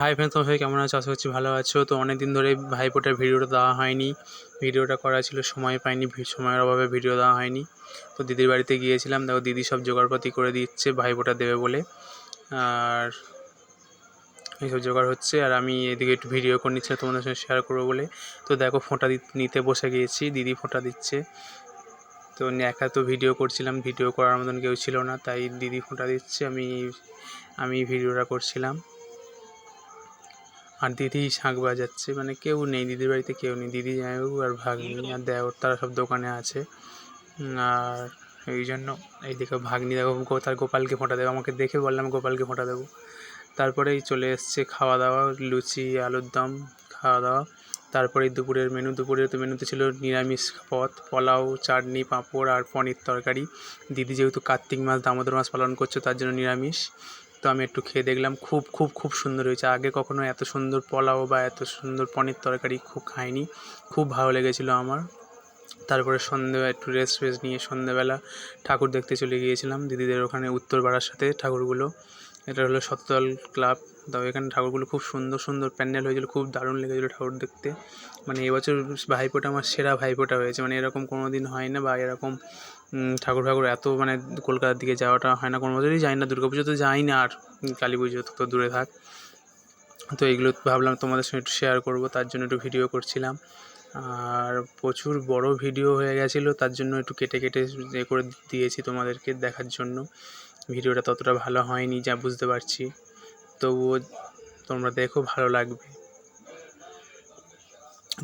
Hi friends তোমার সবাই কেমন আছো? আশা করছি ভালো আছো। তো অনেক দিন ধরে ভাইফোঁটার ভিডিওটা দেওয়া হয়নি। ভিডিওটা করা ছিল, সময় পাইনি সময়ের অভাবে ভিডিও দেওয়া হয়নি। তো দিদির বাড়িতে গিয়েছিলাম। দেখো, দিদি সব জোগাড়পাতি করে দিচ্ছে ভাইফোঁটা দেবে বলে। আর এইসব জোগাড় হচ্ছে। আর আমি এদিকে একটু ভিডিও করে নিচ্ছিলাম তোমাদের সঙ্গে শেয়ার করব বলে। তো দেখো, ফোঁটা নিতে বসে গিয়েছি। দিদি ফোঁটা দিচ্ছে। তো একা তো ভিডিও করছিলাম। ভিডিও করার মতন কেউ ছিল না, তাই দিদি ফোঁটা দিচ্ছে। আমি আমি ভিডিওটা করছিলাম। আর দিদি শাঁখ বাজাচ্ছে। মানে কেউ নেই, দিদির বাড়িতে কেউ নেই। দিদি জামাইবাবু আর ভাগ্নি আর দেওর তারা সব দোকানে আছে। আর এই জন্য এই দেখো ভাগ্নি দেখো তার গোপালকে ফোঁটা দেবো। আমাকে দেখে বললাম গোপালকে ফোঁটা দেবো। তারপরেই চলে এসছে খাওয়া দাওয়া, লুচি, আলুর দম, খাওয়া দাওয়া। তারপরে দুপুরের মেনু দুপুরের তো মেনুতে ছিল নিরামিষ পদ, পোলাও, চাটনি, পাঁপড় আর পনির তরকারি। দিদি যেহেতু কার্তিক মাস, দামোদর মাস পালন করছে, তার জন্য নিরামিষ। তো আমি একটু খেয়ে দেখলাম, খুব খুব খুব সুন্দর হয়েছে। আগে কখনো এত সুন্দর পোলাও বা এত সুন্দর পনির তরকারি খুব খাইনি। খুব ভালো লেগেছিলো আমার। তারপরে সন্ধে একটু রেস্ট ফেস্ট নিয়ে সন্ধ্যেবেলা ঠাকুর দেখতে চলে গিয়েছিলাম দিদিদের ওখানে উত্তর পাড়ার সাথে ঠাকুরগুলো। এটা হলো সত্যল ক্লাব। তো এখানে ঠাকুরগুলো খুব সুন্দর সুন্দর প্যান্ডেল হয়েছিল, খুব দারুণ লেগেছিলো ঠাকুর দেখতে। মানে এবছর ভাইফোঁটা, আমার সেরা ভাইফোঁটা হয়েছে। মানে এরকম কোনো দিন হয় না বা এরকম ঠাকুর ঠাকুর এত মানে কলকাতার দিকে যাওয়াটা হয় না। কোনো বছরই যাই না, দুর্গা পুজো তো যাই না আর কালী পুজো তো দূরে থাক। তো এগুলো ভাবলাম তোমাদের সঙ্গে একটু শেয়ার করব, তার জন্য একটু ভিডিও করছিলাম। আর প্রচুর বড় ভিডিও হয়ে গেছিল, তার জন্য একটু কেটে কেটে এ করে দিয়েছি তোমাদেরকে দেখার জন্য। ভিডিওটা ততটা ভালো হয়নি যা বুঝতে পারছি। তবুও তোমরা দেখো ভালো লাগবে।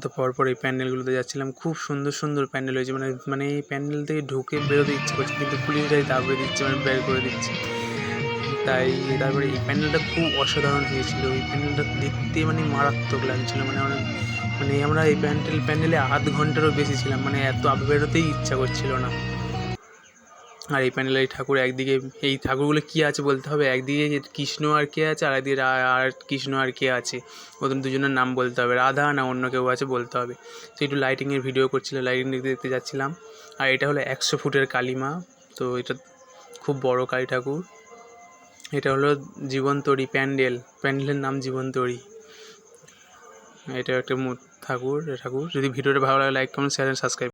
তো পরপর এই প্যান্ডেলগুলোতে যাচ্ছিলাম। খুব সুন্দর সুন্দর প্যান্ডেল হয়েছে। মানে মানে এই প্যান্ডেল থেকে ঢুকে বেরোতে ইচ্ছে করছে, কিন্তু পুলিশ পুলিশরাই দাবড়ে দিচ্ছে মানে বের করে দিচ্ছে। তাই তারপরে এই প্যান্ডেলটা খুব অসাধারণ হয়েছিল। এই প্যান্ডেলটা দেখতে মানে মারাত্মক লাগছিল। মানে অনেক মানে আমরা এই প্যান্ডেল, প্যান্ডেলে আধ ঘন্টারও বেশি ছিলাম। মানে এত বেরোতেই ইচ্ছা করছিল না। আর এই প্যান্ডেলে এই ঠাকুর একদিকে, এই ঠাকুরগুলো কী আছে বলতে হবে? একদিকে কৃষ্ণ আর কে আছে, আর একদিকে আর কৃষ্ণ আর কে আছে। ওদের দুজনের নাম বলতে হবে। রাধা না অন্য কেউ আছে বলতে হবে। তো একটু লাইটিংয়ের ভিডিও করছিল লাইটিং দেখতে দেখতে যাচ্ছিলাম। আর এটা হলো একশো ফুটের কালিমা। তো এটা খুব বড় কালী ঠাকুর। এটা হলো জীবন্তরী প্যান্ডেল। প্যান্ডেলের নাম জীবন্তরী। এটা একটা ঠাকুর ঠাকুর। যদি ভিডিওটা ভালো লাগে লাইক কমেন্ট শেয়ার সাবস্ক্রাইব